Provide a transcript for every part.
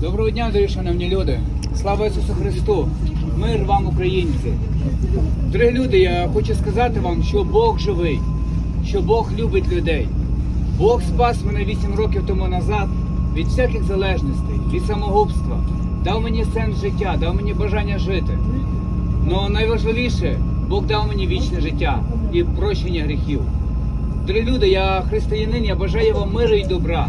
Доброго дня, дорогі шановні люди. Слава Ісусу Христу! Мир вам, українці! Дорогі люди, я хочу сказати вам, що Бог живий, що Бог любить людей. Бог спас мене 8 років тому назад від всяких залежностей, від самогубства, дав мені сенс життя, дав мені бажання жити. Но найважливіше, Бог дав мені вічне життя і прощення гріхів. Дорогі люди, я християнин, я бажаю вам миру і добра.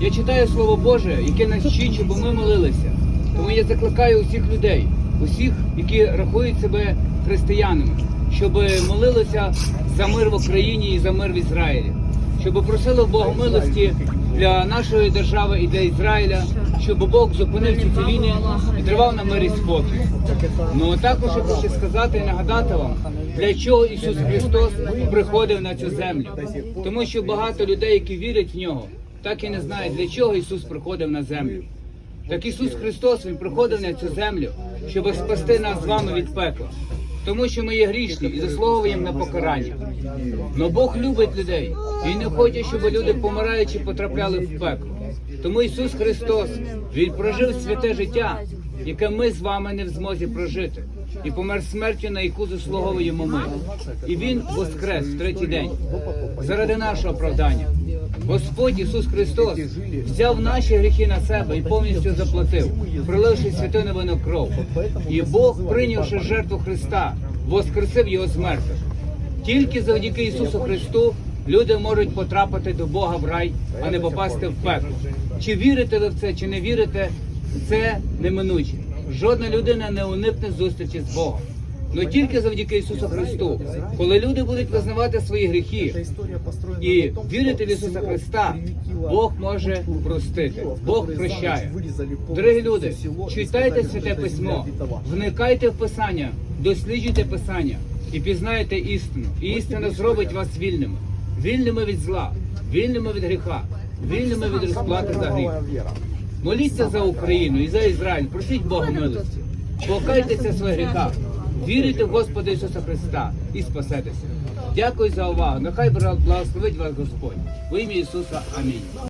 Я читаю Слово Боже, яке нас вчить, щоб ми молилися. Тому я закликаю усіх людей, усіх, які рахують себе християнами, щоб молилися за мир в Україні і за мир в Ізраїлі, щоб просили Бога милості для нашої держави і для Ізраїля, щоб Бог зупинив ці війни і тривав на мирі спокій. Ну також я хочу сказати і нагадати вам, для чого Ісус Христос приходив на цю землю. Тому що багато людей, які вірять в нього, так і не знають, для чого Ісус приходив на землю. Так Ісус Христос Він приходив на цю землю, щоб спасти нас з вами від пекла. Тому що ми є грішні і заслуговуємо на покарання. Но Бог любить людей. Він не хоче, щоб люди помираючи потрапляли в пекло. Тому Ісус Христос Він прожив святе життя, яке ми з вами не в змозі прожити, і помер смертю, на яку заслуговуємо ми. І Він воскрес в третій день заради нашого оправдання. Господь Ісус Христос взяв наші гріхи на себе і повністю заплатив, проливши святу невинну кров. І Бог, прийнявши жертву Христа, воскресив його з мертвих. Тільки завдяки Ісусу Христу люди можуть потрапити до Бога в рай, а не попасти в пекло. Чи вірите ви в це, чи не вірите, це неминуче. Жодна людина не уникне зустрічі з Богом. Но тільки завдяки Ісусу Христу, коли люди будуть визнавати свої гріхи і вірити в Ісуса Христа, Бог може простити, Бог прощає. Дорогі люди, читайте святе письмо, вникайте в Писання, досліджуйте Писання і пізнаєте істину. І істина зробить вас вільними, вільними від зла, вільними від гріха, вільними від розплати за гріх. Моліться за Україну і за Ізраїль, просіть Бога милості, покайтеся в своїх гріхах, вірите в Господа Ісуса Христа і спасетеся. Дякую за увагу. Нехай благословить вас Господь. В ім'я Ісуса. Амінь.